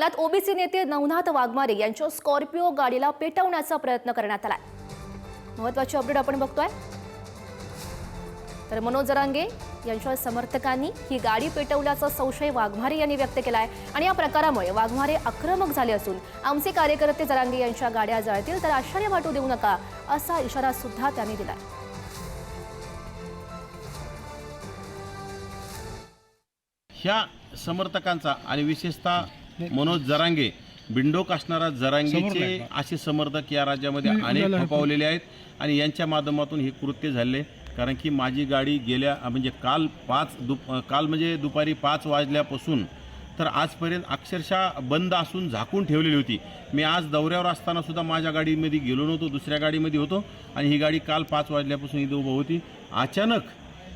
जालन्यात ओबीसी नेते नवनाथ वाघमारे यांच्या स्कॉर्पिओ गाडीला पेटवण्याचा प्रयत्न करण्यात आलाय. महत्वाची अपडेट आपण बघतोय. तर मनोज जरांगे यांच्या समर्थकांनी ही गाडी पेटवल्याचा संशय वाघमारे यांनी व्यक्त केला आहे आणि या प्रकारामुळे वाघमारे आक्रमक झाले असून आमचे कार्यकर्ते जरांगे यांच्या गाड्या जळतील तर आश्चर्य वाटू देऊ नका असा इशारा सुद्धा त्यांनी दिला ह्या समर्थकांचा आणि विशेषतः मनोज जरांगे बिंडोक असणारा जरांगेचे असे समर्थक या राज्यामध्ये अनेक खपावलेले आहेत आणि यांच्या माध्यमातून हे कृत्य झाले. कारण की माझी गाडी गेल्या म्हणजे काल पाच दुप काल म्हणजे दुपारी पाच वाजल्यापासून तर आजपर्यंत अक्षरशः बंद असून झाकून ठेवलेली होती. मी आज दौऱ्यावर असताना सुद्धा माझ्या गाडीमध्ये गेलो नव्हतो दुसऱ्या गाडीमध्ये होतो आणि ही गाडी काल पाच वाजल्यापासून इथं उभं होती. अचानक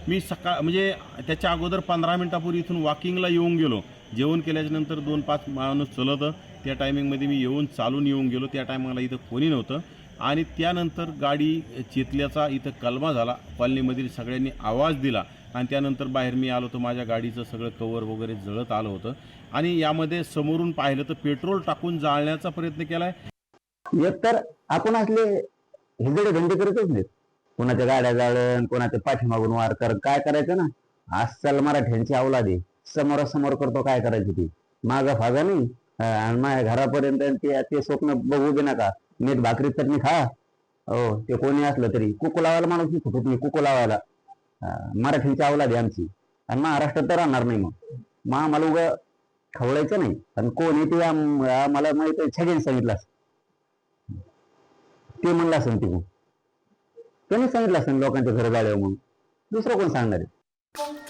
मी सकाळ म्हणजे त्याच्या अगोदर पंधरा मिनिटापूर्वी इथून वॉकिंगला येऊन गेलो. जेवण केल्याच्यानंतर दोन पाच माणूस चलत. त्या टायमिंगमध्ये मी येऊन चालून येऊन गेलो. त्या टायमाला इथं कोणी नव्हतं. आणि त्यानंतर गाडी चेतल्याचा इथं कलमा झाला. कॉलनीमधील सगळ्यांनी आवाज दिला. आणि त्यानंतर बाहेर मी आलो तर माझ्या गाडीचं सगळं कवर वगैरे जळत आलं होतं. आणि यामध्ये समोरून पाहिलं तर पेट्रोल टाकून जाळण्याचा प्रयत्न केला एकतर आपण असले हिंदडे धंदे करतच नाहीत. कोणाच्या गाड्या जाळण कोणाच्या पाठीमागून वार कर काय करायचं ना? अस्सल मराठ्यांची अवलादी समोरासमोर करतो काय करायची ती? माझा फागा नाही. आणि माझ्या घरापर्यंत ते ते स्वप्न बघू दे नका. मीठ भाकरी चटणी खा. हो ते कोणी असलं तरी. कुकू लावायला माणूस नाही फुटत नाही कुकू लावायला. अं, मराठ्यांची अवलादी आमची. आणि महाराष्ट्रात तर राहणार नाही मग. मग आम्हाला उगा खवळायचं नाही. आणि कोण ते आम्हाला माहीत छगेन सांगितलं ते म्हणलं असेल तिकडून त्याने सांगितलं असेल लोकांच्या घर जाळ्यावर म्हणून? दुसरं कोण सांगणार आहे?